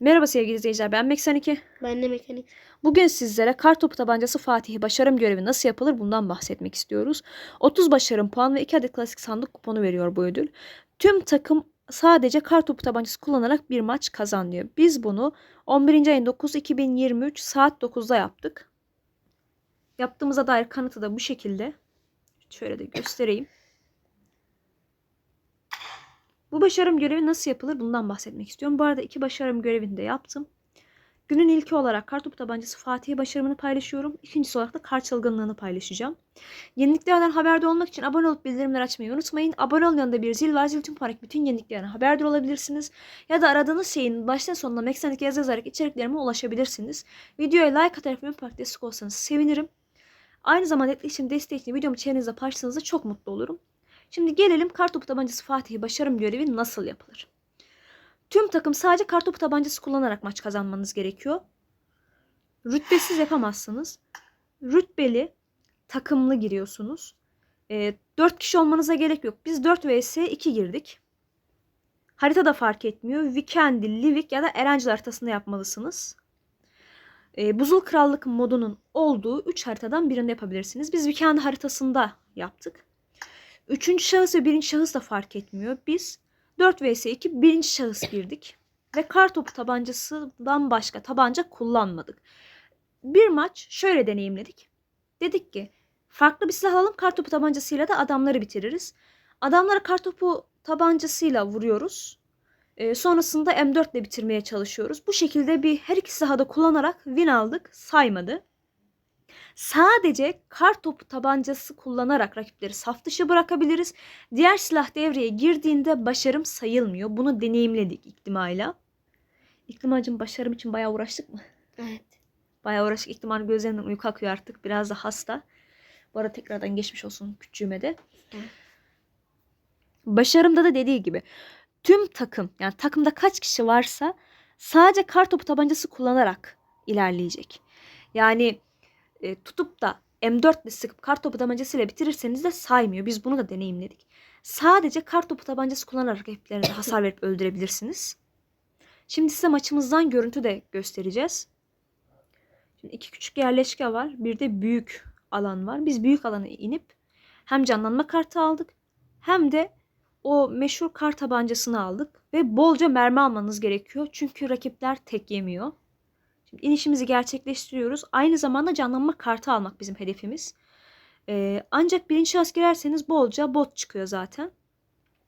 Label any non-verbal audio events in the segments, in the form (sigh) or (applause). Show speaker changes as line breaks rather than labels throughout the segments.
Merhaba sevgili izleyiciler ben Meksan2.
Ben de mekanik.
Bugün sizlere kartopu tabancası Fatih'i başarım görevi nasıl yapılır bundan bahsetmek istiyoruz. 30 başarım puan ve 2 adet klasik sandık kuponu veriyor bu ödül. Tüm takım sadece kartopu tabancası kullanarak bir maç kazanıyor. Biz bunu 11. ayın 9 2023 saat 9'da yaptık. Yaptığımıza dair kanıtı da bu şekilde. Şöyle de göstereyim. Bu başarım görevi nasıl yapılır bundan bahsetmek istiyorum. Bu arada iki başarım görevini de yaptım. Günün ilki olarak kartopu tabancası Fatih'e başarımını paylaşıyorum. İkincisi olarak da kart çılgınlığını paylaşacağım. Yeniliklerden haberdar olmak için abone olup bildirimleri açmayı unutmayın. Abone olun yanında bir zil var. Zil tüm olarak bütün yeniliklerden haberdar olabilirsiniz. Ya da aradığınız şeyin baştan sonuna Meksanik yazı yazarak içeriklerime ulaşabilirsiniz. Videoya like atarak ve park destek olsanız sevinirim. Aynı zamanda etkileşim desteği için videomu çevrenize paylaşırsanız da çok mutlu olurum. Şimdi gelelim kartopu tabancası Fatih'i başarım görevi nasıl yapılır? Tüm takım sadece kartopu tabancası kullanarak maç kazanmanız gerekiyor. Rütbesiz yapamazsınız. Rütbeli takımlı giriyorsunuz. E, 4 kişi olmanıza gerek yok. Biz 4 vs 2 girdik. Harita da fark etmiyor. Vikendi, Livik ya da Erencil haritasında yapmalısınız. E, Buzul Krallık modunun olduğu 3 haritadan birinde yapabilirsiniz. Biz Vikendi haritasında yaptık. Üçüncü şahıs ve birinci şahıs da fark etmiyor. Biz 4 vs 2 birinci şahıs girdik. Ve kartopu tabancasından başka tabanca kullanmadık. Bir maç şöyle deneyimledik. Dedik ki farklı bir silah alalım kartopu tabancasıyla da adamları bitiririz. Adamları kartopu tabancasıyla vuruyoruz. Ee, sonrasında M4 ile bitirmeye çalışıyoruz. Bu şekilde bir her iki silahı da kullanarak win aldık. Saymadı. Sadece kar topu tabancası kullanarak rakipleri saf dışı bırakabiliriz. Diğer silah devreye girdiğinde başarım sayılmıyor. Bunu deneyimledik iktimayla. İklimacım başarım için bayağı uğraştık mı?
Evet.
Bayağı uğraştık. İktimal gözlerinden uyku akıyor artık. Biraz da hasta. Bu arada tekrardan geçmiş olsun küçüğüme de.
Evet.
Başarımda da dediği gibi tüm takım yani takımda kaç kişi varsa sadece kar topu tabancası kullanarak ilerleyecek. Yani e, tutup da M4 ile sıkıp kartopu tabancasıyla bitirirseniz de saymıyor. Biz bunu da deneyimledik. Sadece kartopu tabancası kullanarak rakiplerine hasar verip öldürebilirsiniz. Şimdi size maçımızdan görüntü de göstereceğiz. Şimdi iki küçük yerleşke var. Bir de büyük alan var. Biz büyük alana inip hem canlanma kartı aldık hem de o meşhur kar tabancasını aldık. Ve bolca mermi almanız gerekiyor. Çünkü rakipler tek yemiyor. İnişimizi gerçekleştiriyoruz. Aynı zamanda canlanma kartı almak bizim hedefimiz. Ee, ancak birinci şahıs girerseniz bolca bot çıkıyor zaten.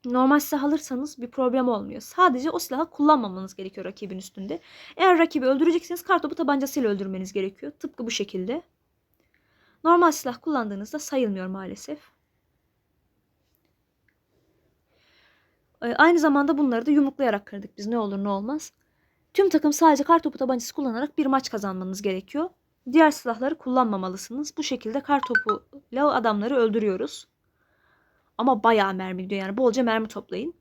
Normal silah alırsanız bir problem olmuyor. Sadece o silahı kullanmamanız gerekiyor rakibin üstünde. Eğer rakibi öldürecekseniz kartopu tabancasıyla öldürmeniz gerekiyor. Tıpkı bu şekilde. Normal silah kullandığınızda sayılmıyor maalesef. Ee, aynı zamanda bunları da yumruklayarak kırdık biz ne olur ne olmaz. Tüm takım sadece kartopu tabancası kullanarak bir maç kazanmanız gerekiyor. Diğer silahları kullanmamalısınız. Bu şekilde kartopuyla adamları öldürüyoruz. Ama bayağı mermi gidiyor yani bolca mermi toplayın.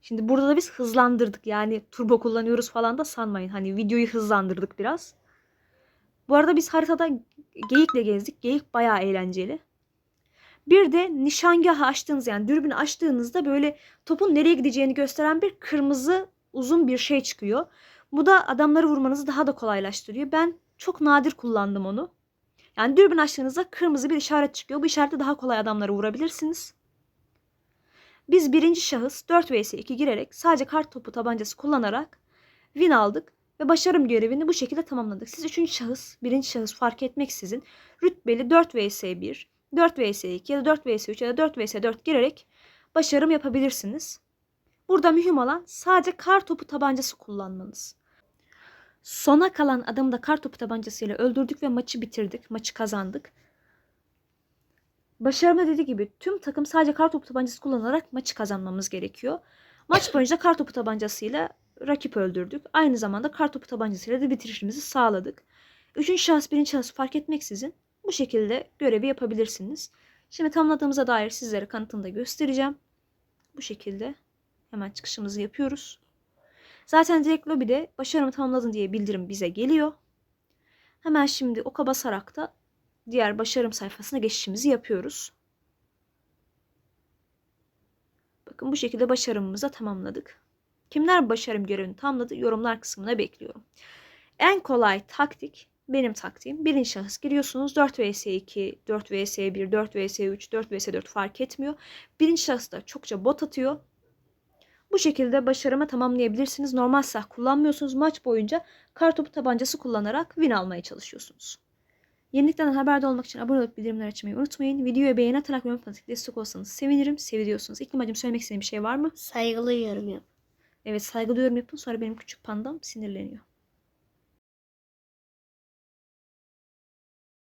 Şimdi burada da biz hızlandırdık. Yani turbo kullanıyoruz falan da sanmayın. Hani videoyu hızlandırdık biraz. Bu arada biz haritada geyikle gezdik. Geyik bayağı eğlenceli. Bir de nişangahı açtığınız yani dürbünü açtığınızda böyle topun nereye gideceğini gösteren bir kırmızı uzun bir şey çıkıyor. Bu da adamları vurmanızı daha da kolaylaştırıyor. Ben çok nadir kullandım onu. Yani dürbün açtığınızda kırmızı bir işaret çıkıyor. Bu işaretle daha kolay adamları vurabilirsiniz. Biz birinci şahıs 4 vs 2 girerek sadece kart topu tabancası kullanarak win aldık ve başarım görevini bu şekilde tamamladık. Siz üçüncü şahıs, birinci şahıs fark etmeksizin rütbeli 4 vs 1, 4 vs 2 ya da 4 vs 3 ya da 4 vs 4 girerek başarım yapabilirsiniz. Burada mühim olan sadece kar topu tabancası kullanmanız. Sona kalan adamı da kar topu tabancasıyla öldürdük ve maçı bitirdik. Maçı kazandık. Başarımda dediği gibi tüm takım sadece kar topu tabancası kullanarak maçı kazanmamız gerekiyor. Maç (laughs) boyunca kar topu tabancasıyla rakip öldürdük. Aynı zamanda kar topu tabancasıyla da bitirişimizi sağladık. Üçüncü şahıs birinci şahıs fark etmeksizin bu şekilde görevi yapabilirsiniz. Şimdi tamamladığımıza dair sizlere kanıtını da göstereceğim. Bu şekilde hemen çıkışımızı yapıyoruz. Zaten direkt lobide başarımı tamamladın diye bildirim bize geliyor. Hemen şimdi oka basarak da diğer başarım sayfasına geçişimizi yapıyoruz. Bakın bu şekilde başarımımızı tamamladık. Kimler başarım görevini tamamladı yorumlar kısmına bekliyorum. En kolay taktik benim taktiğim. Birinci şahıs giriyorsunuz 4 vs 2, 4 vs 1, 4 vs 3, 4 vs 4 fark etmiyor. Birinci şahıs da çokça bot atıyor. Bu şekilde başarımı tamamlayabilirsiniz. Normal silah kullanmıyorsunuz. Maç boyunca kartopu tabancası kullanarak win almaya çalışıyorsunuz. Yenilikten haberdar olmak için abone olup bildirimleri açmayı unutmayın. Videoya beğeni atarak ve unutmadık destek olsanız sevinirim. Seviliyorsunuz. İklimacım söylemek istediğin bir şey var mı?
Saygılı yorum yap.
Evet saygı duyuyorum yapın. Sonra benim küçük pandam sinirleniyor.